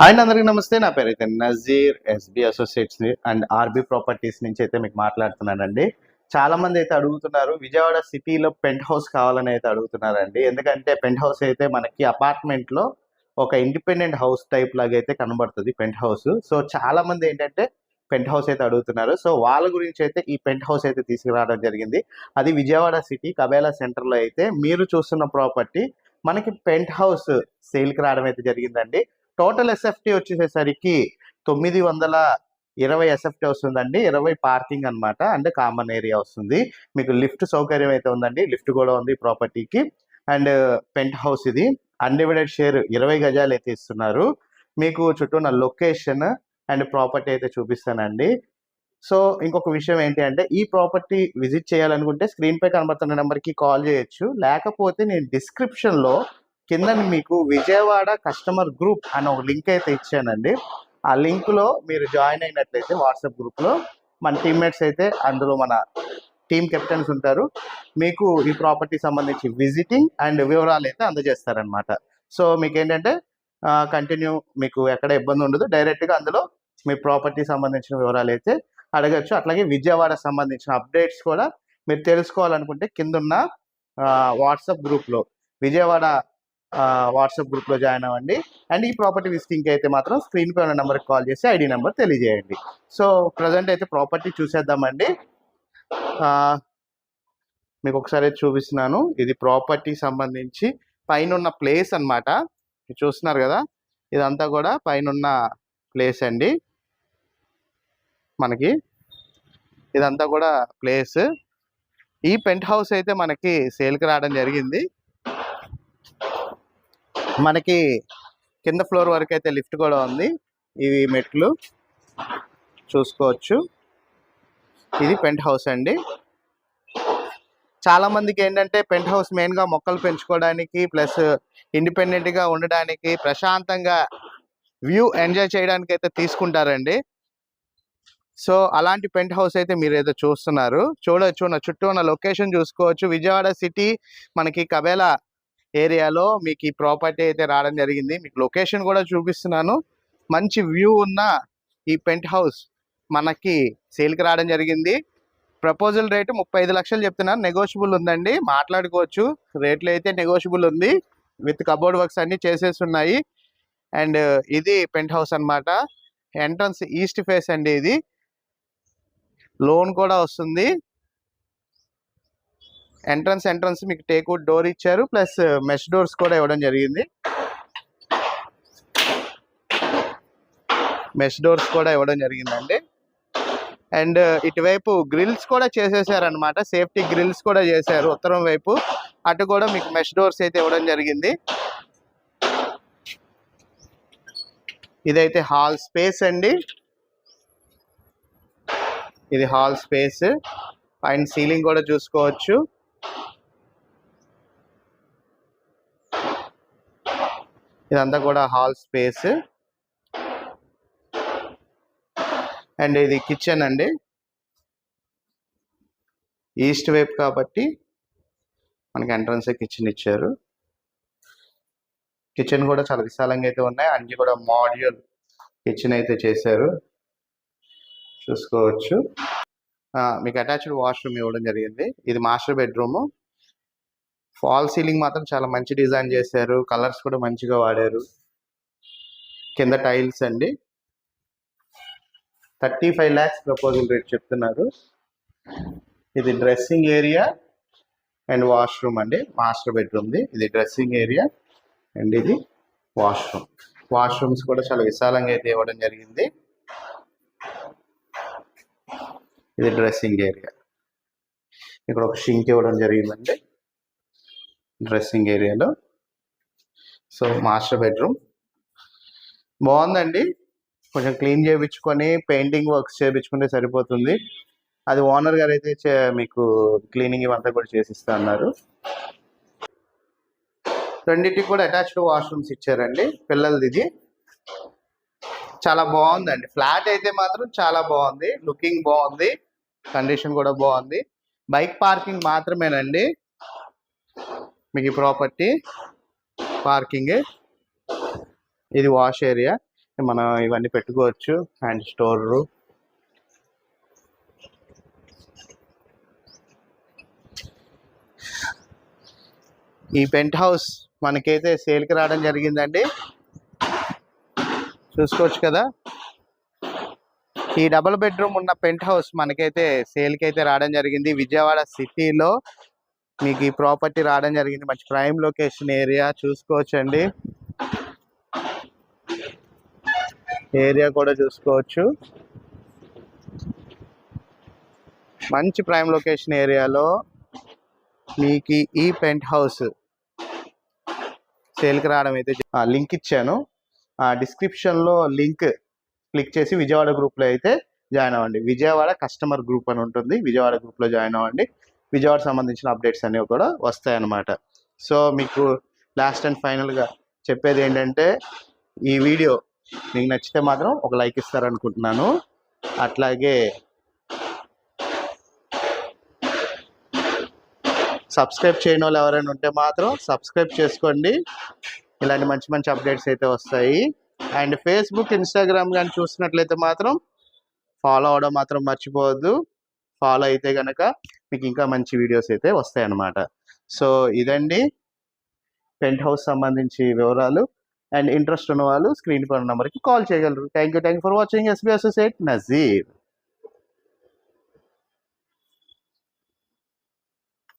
Hi అందరికీ నమస్తే. నా పేరు అయితే Nazeer SB associates and RB properties నుంచి అయితే మీకు మాట్లాడుతున్నానండి. చాలా మంది అయితే అడుగుతున్నారు విజయవాడ సిటీలో పెంట్ హౌస్ కావాలని అయితే అడుగుతున్నారండి. ఎందుకంటే పెంట్ హౌస్ అయితే మనకి అపార్ట్మెంట్లో ఒక ఇండిపెండెంట్ హౌస్ టైప్ లాగా అయితే కనబడుతుంది పెంట్ హౌస్ సో చాలా మంది ఏంటంటే పెంట్ హౌస్ అయితే అడుగుతున్నారు. సో వాళ్ళ గురించి అయితే ఈ పెంట్ హౌస్ అయితే తీసుకురావడం జరిగింది. అది విజయవాడ సిటీ కబేలా సెంటర్లో అయితే మీరు చూస్తున్న ప్రాపర్టీ మనకి పెంట్ హౌస్ సేల్కి రావడం అయితే జరిగిందండి. టోటల్ ఎస్ఎఫ్టీ వచ్చేసరికి తొమ్మిది వందల ఇరవై ఎస్ఎఫ్టీ వస్తుందండి. ఇరవై పార్కింగ్ అన్నమాట. అంటే కామన్ ఏరియా వస్తుంది. మీకు లిఫ్ట్ సౌకర్యం అయితే ఉందండి. లిఫ్ట్ కూడా ఉంది ప్రాపర్టీకి. అండ్ పెంట్ హౌస్ ఇది. అన్డివైడెడ్ షేర్ ఇరవై గజాలు అయితే ఇస్తున్నారు. మీకు చుట్టూ నా లొకేషన్ అండ్ ప్రాపర్టీ అయితే చూపిస్తానండి. సో ఇంకొక విషయం ఏంటి అంటే ఈ ప్రాపర్టీ విజిట్ చేయాలనుకుంటే స్క్రీన్ పై కనబడుతున్న నెంబర్కి కాల్ చేయొచ్చు. లేకపోతే నేను డిస్క్రిప్షన్లో కింద మీకు విజయవాడ కస్టమర్ గ్రూప్ అనే ఒక లింక్ అయితే ఇచ్చానండి. ఆ లింక్లో మీరు జాయిన్ అయినట్లయితే వాట్సాప్ గ్రూప్లో మన టీమ్మేట్స్ అయితే అందులో మన టీమ్ కెప్టెన్స్ ఉంటారు. మీకు ఈ ప్రాపర్టీ సంబంధించి విజిటింగ్ అండ్ వివరాలు అయితే అందజేస్తారనమాట సో మీకు ఏంటంటే కంటిన్యూ మీకు ఎక్కడ ఇబ్బంది ఉండదు. డైరెక్ట్గా అందులో మీ ప్రాపర్టీ సంబంధించిన వివరాలు అయితే అడగచ్చు. అట్లాగే విజయవాడ సంబంధించిన అప్డేట్స్ కూడా మీరు తెలుసుకోవాలనుకుంటే కిందున్న వాట్సాప్ గ్రూప్లో విజయవాడ వాట్సాప్ గ్రూప్లో జాయిన్ అవ్వండి. అండ్ ఈ ప్రాపర్టీ విజిటింగ్కి అయితే మాత్రం స్క్రీన్ పై ఉన్న నెంబర్కి కాల్ చేసి ఐడి నెంబర్ తెలియజేయండి. సో ప్రజెంట్ అయితే ప్రాపర్టీ చూసేద్దామండి. మీకు ఒకసారి చూపిస్తున్నాను. ఇది ప్రాపర్టీ సంబంధించి పైన ఉన్న ప్లేస్ అన్నమాట. చూస్తున్నారు కదా? ఇదంతా కూడా పైన ఉన్న ప్లేస్ అండి. మనకి ఇదంతా కూడా ప్లేస్. ఈ పెంట్ హౌస్ అయితే మనకి సేల్కి రావడం జరిగింది. మనకి కింద ఫ్లోర్ వరకు అయితే లిఫ్ట్ కూడా ఉంది. ఇవి మెట్లు. చూసుకోవచ్చు. ఇది పెంట్ హౌస్ అండి. చాలా మందికి ఏంటంటే పెంట్ హౌస్ మెయిన్గా మొక్కలు పెంచుకోవడానికి ప్లస్ ఇండిపెండెంట్గా ఉండడానికి ప్రశాంతంగా వ్యూ ఎంజాయ్ చేయడానికి అయితే తీసుకుంటారండి. సో అలాంటి పెంట్ హౌస్ అయితే మీరు ఏదో చూస్తున్నారు. చూడొచ్చు. నా చుట్టూ ఉన్న లొకేషన్ చూసుకోవచ్చు. విజయవాడ సిటీ మనకి కబేలా ఏరియాలో మీకు ఈ ప్రాపర్టీ అయితే రావడం జరిగింది. మీకు లొకేషన్ కూడా చూపిస్తున్నాను. మంచి వ్యూ ఉన్న ఈ పెంట్ హౌస్ మనకి సేల్కి రావడం జరిగింది. ప్రపోజల్ రేటు ముప్పై ఐదు లక్షలు చెప్తున్నాను. నెగోషియబుల్ ఉందండి. మాట్లాడుకోవచ్చు. రేట్లు అయితే నెగోషియబుల్ ఉంది. విత్ కబోర్డ్ వర్క్స్ అన్ని చేసేసి ఉన్నాయి. అండ్ ఇది పెంట్ హౌస్ అన్నమాట. ఎంట్రన్స్ ఈస్ట్ ఫేస్ అండి ఇది. లోన్ కూడా వస్తుంది. ఎంట్రన్స్ ఎంట్రన్స్ మీకు టేక్వుడ్ డోర్ ఇచ్చారు ప్లస్ uh, మెష్ డోర్స్ కూడా ఇవ్వడం జరిగింది. మెష్ డోర్స్ కూడా ఇవ్వడం జరిగిందండి. అండ్ uh, ఇటువైపు గ్రిల్స్ కూడా చేసేసారనమాట సేఫ్టీ గ్రిల్స్ కూడా చేశారు ఉత్తరం వైపు. అటు కూడా మీకు మెష్ డోర్స్ అయితే ఇవ్వడం జరిగింది. ఇదైతే హాల్ స్పేస్ అండి. ఇది హాల్ స్పేస్. పైన సీలింగ్ కూడా చూసుకోవచ్చు. ఇదంతా కూడా హాల్ స్పేస్. అండ్ ఇది కిచెన్ అండి. ఈస్ట్ వైపు కాబట్టి మనకి ఎంట్రన్స్ కిచెన్ ఇచ్చారు. కిచెన్ కూడా చాలా విశాలంగా అయితే ఉన్నాయి. అన్ని కూడా మాడ్యూల్ కిచెన్ అయితే చేశారు. చూసుకోవచ్చు. ఆ, మీకు అటాచ్డ్ వాష్రూమ్ ఇవ్వడం జరిగింది. ఇది మాస్టర్ బెడ్రూమ్. ఫాల్ సీలింగ్ మాత్రం చాలా మంచి డిజైన్ చేశారు. కలర్స్ కూడా మంచిగా వాడారు. కింద టైల్స్ అండి. Thirty five lakhs proposal rate చెప్తున్నారు. ఇది డ్రెస్సింగ్ ఏరియా అండ్ వాష్రూమ్ అండి. మాస్టర్ బెడ్రూమ్ది ఇది డ్రెస్సింగ్ ఏరియా అండ్ ఇది వాష్రూమ్ వాష్రూమ్స్ కూడా చాలా విశాలంగా అయితే ఇవ్వడం జరిగింది. ఇది డ్రెస్సింగ్ ఏరియా ఇక్కడ ఒక షింక్ ఇవ్వడం జరిగిందండి. డ్రెస్సింగ్ ఏరియాలో. So master bedroom. బాగుందండి. కొంచెం క్లీన్ చేయించుకొని పెయింటింగ్ వర్క్స్ చేయించుకుంటే సరిపోతుంది. అది ఓనర్ గారు అయితే చే- మీకు క్లీనింగ్ ఇవంతా కూడా చేసిస్తా అన్నారు. రెండింటికి కూడా అటాచ్డ్ వాష్రూమ్స్ ఇచ్చారండి పిల్లలది ఇది చాలా బాగుందండి. ఫ్లాట్ అయితే మాత్రం చాలా బాగుంది. లుకింగ్ బాగుంది. కండిషన్ కూడా బాగుంది. బైక్ పార్కింగ్ మాత్రమేనండి. మీకు ఈ ప్రాపర్టీ పార్కింగ్. ఇది వాష్ ఏరియా. మనం ఇవన్నీ పెట్టుకోవచ్చు. అండ్ స్టోర్ ఈ పెంట్ హౌస్ మనకైతే సేల్కి రావడం జరిగిందండి. చూసుకోవచ్చు కదా. ఈ డబుల్ బెడ్రూమ్ ఉన్న పెంట్ హౌస్ మనకైతే సేల్కి అయితే రావడం జరిగింది. విజయవాడ సిటీలో మీకు ఈ ప్రాపర్టీ రావడం జరిగింది. మంచి ప్రైమ్ లొకేషన్ ఏరియా చూసుకోవచ్చండి. ఏరియా కూడా చూసుకోవచ్చు. మంచి ప్రైమ్ లొకేషన్ ఏరియాలో మీకు ఈ- పెంట్ హౌస్ సేల్కి రావడం అయితే లింక్ ఇచ్చాను. ఆ డిస్క్రిప్షన్లో లింక్ క్లిక్ చేసి విజయవాడ గ్రూప్లో అయితే జాయిన్ అవ్వండి. విజయవాడ కస్టమర్ గ్రూప్ అని ఉంటుంది. విజయవాడ గ్రూప్లో జాయిన్ అవ్వండి. విజయవాడ సంబంధించిన అప్డేట్స్ అనేవి కూడా వస్తాయన్నమాట. సో మీకు లాస్ట్ అండ్ ఫైనల్గా చెప్పేది ఏంటంటే ఈ వీడియో మీకు నచ్చితే మాత్రం ఒక లైక్ ఇస్తారనుకుంటున్నాను. అట్లాగే సబ్స్క్రైబ్ చేయని వాళ్ళు ఎవరైనా ఉంటే మాత్రం సబ్స్క్రైబ్ చేసుకోండి. ఇలాంటి మంచి మంచి అప్డేట్స్ అయితే వస్తాయి. అండ్ ఫేస్బుక్ ఇన్స్టాగ్రామ్ కానీ చూసినట్లయితే మాత్రం ఫాలో అవడం మాత్రం మర్చిపోవద్దు. ఫాలో అయితే కనుక మీకు ఇంకా మంచి వీడియోస్ అయితే వస్తాయన్నమాట. సో ఇదండి. పెంట్ హౌస్ సంబంధించి వివరాలు. అండ్ ఇంట్రెస్ట్ ఉన్న వాళ్ళు స్క్రీన్ పైన నెంబర్కి కాల్ చేయగలరు. Thank you thank you for watching SB associate Nazeer